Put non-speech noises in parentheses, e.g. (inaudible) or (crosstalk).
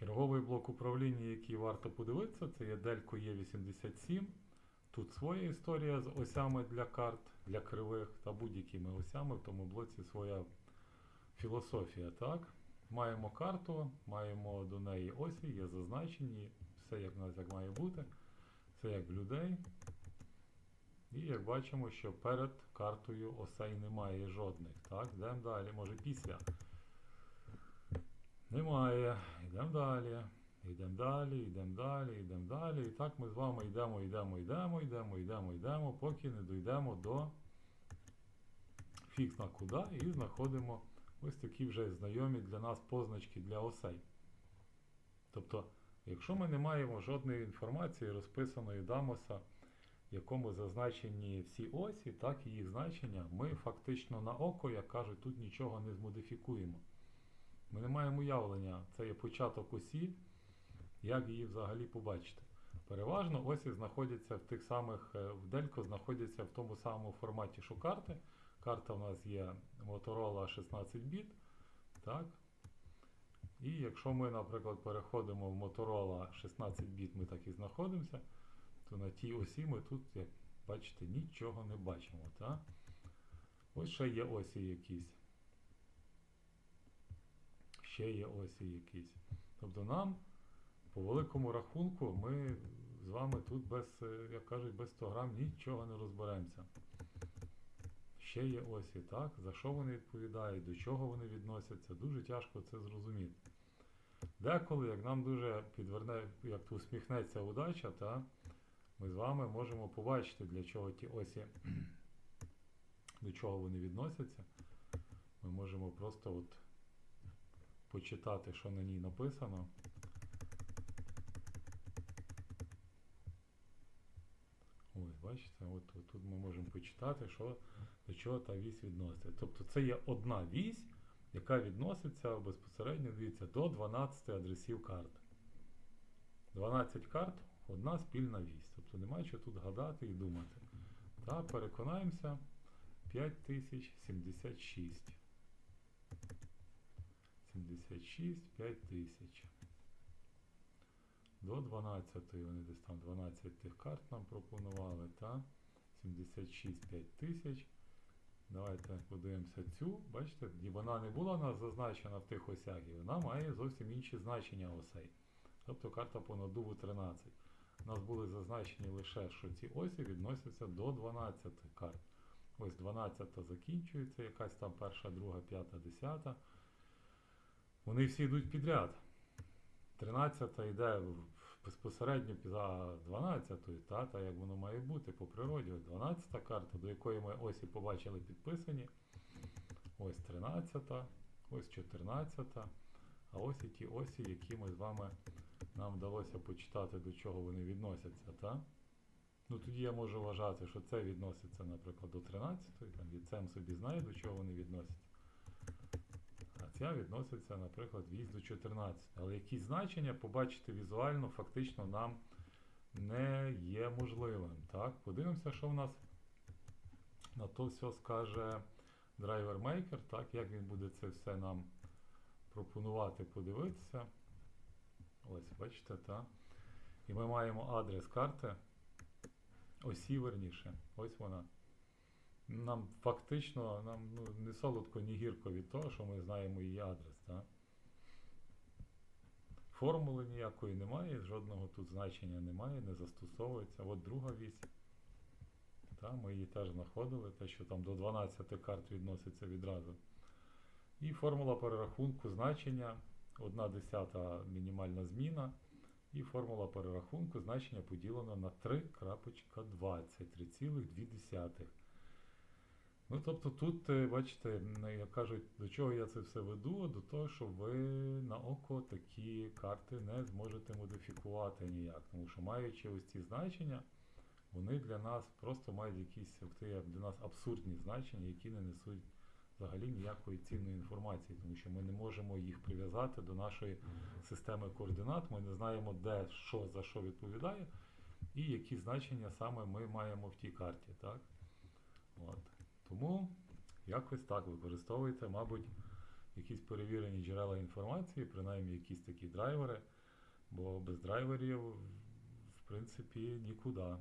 Черговий блок управління, який варто подивитися, це є Dелько Е87. Тут своя історія з осями для карт, для кривих та будь-якими осями. В тому блоці своя філософія. Так? Маємо карту, маємо до неї осі, є зазначені, все як в нас як має бути, все як в людей. І як бачимо, що перед картою осей немає жодних. Так, йдемо далі, може після. Немає. Йдемо далі. Йдемо далі, йдемо далі, йдемо далі. І так ми з вами йдемо, йдемо, йдемо, йдемо, йдемо, йдемо, поки не дійдемо до фікс на куди і знаходимо ось такі вже знайомі для нас позначки для осей. Тобто, якщо ми не маємо жодної інформації розписаної Дамоса, в якому зазначені всі осі, так і їх значення, ми фактично на око, як кажуть, тут нічого не змодифікуємо. Ми не маємо уявлення, це є початок осі, як її взагалі побачити. Переважно осі знаходяться в тих самих, е, в Делько знаходяться в тому самому форматі, що карти. Карта в нас є Motorola 16 біт. Так? І якщо ми, наприклад, переходимо в Motorola 16 біт, ми так і знаходимося, то на тій осі ми тут, як бачите, нічого не бачимо. Так? Ось ще є осі якісь. Ще є осі якісь. Тобто нам, по великому рахунку, ми з вами тут без, як кажуть, без 100 грам нічого не розберемося. Ще є осі, так? За що вони відповідають, до чого вони відносяться, дуже тяжко це зрозуміти. Деколи, як нам дуже підверне, як то усміхнеться удача, та, ми з вами можемо побачити, для чого ті осі, (clears throat) до чого вони відносяться. Ми можемо просто от почитати, що на ній написано. Ось, бачите, от, от тут ми можемо почитати, що до чого та вісь відноситься. Тобто це є одна вісь, яка відноситься безпосередньо дивіться, до 12 адресів карт. 12 карт одна спільна вісь. Тобто немає що тут гадати і думати. Та переконаємося 5076. 76, 5000. До 12 вони десь там 12 тих карт нам пропонували, та 76 5000. Давайте подивимося цю. Бачите, вона не була нас зазначена в тих осях, і вона має зовсім інші значення осей. Тобто карта по надуву 13. У нас були зазначені лише, що ці осі відносяться до 12 карт. Ось 12 закінчується, якась там перша, друга, п'ята, десята. Вони всі йдуть підряд. 13-та йде безпосередньо за 12, та, та як воно має бути по природі. Ось 12 карта, до якої ми осі побачили підписані. Ось 13-та, ось 14-та. А ось і ті осі, які ми з вами нам вдалося почитати, до чого вони відносяться. Та? Ну тоді я можу вважати, що це відноситься, наприклад, до 13, там від сам собі знає, до чого вони відносяться. А ця відноситься, наприклад, віз до 14. Але якісь значення побачити візуально фактично нам не є можливим. Так? Подивимося, що в нас на то все скаже драйвер мейкер, так? як він буде це все нам пропонувати подивитися. Ось, бачите, так? І ми маємо адрес карти. Осі верніше. Ось вона. Нам фактично нам ну, не солодко, ні гірко від того, що ми знаємо її адрес. Так? Формули ніякої немає, жодного тут значення немає, не застосовується. От друга вісь. Та, ми її теж знаходили, те, що там до 12 карт відноситься відразу. І формула перерахунку значення 1 десята мінімальна зміна. І формула перерахунку значення поділено на 3.20, 3,2. Ну, тобто тут, е, бачите, як кажуть, до чого я це все веду, до того, що ви на око такі карти не зможете модифікувати ніяк. Тому що маючи ось ці значення, вони для нас просто мають якісь для нас абсурдні значення, які не несуть взагалі ніякої цінної інформації, тому що ми не можемо їх прив'язати до нашої системи координат, ми не знаємо, де що за що відповідає, і які значення саме ми маємо в тій карті. Так? От. Тому якось так використовуйте, мабуть, якісь перевірені джерела інформації, принаймні якісь такі драйвери, бо без драйверів, в принципі, нікуди.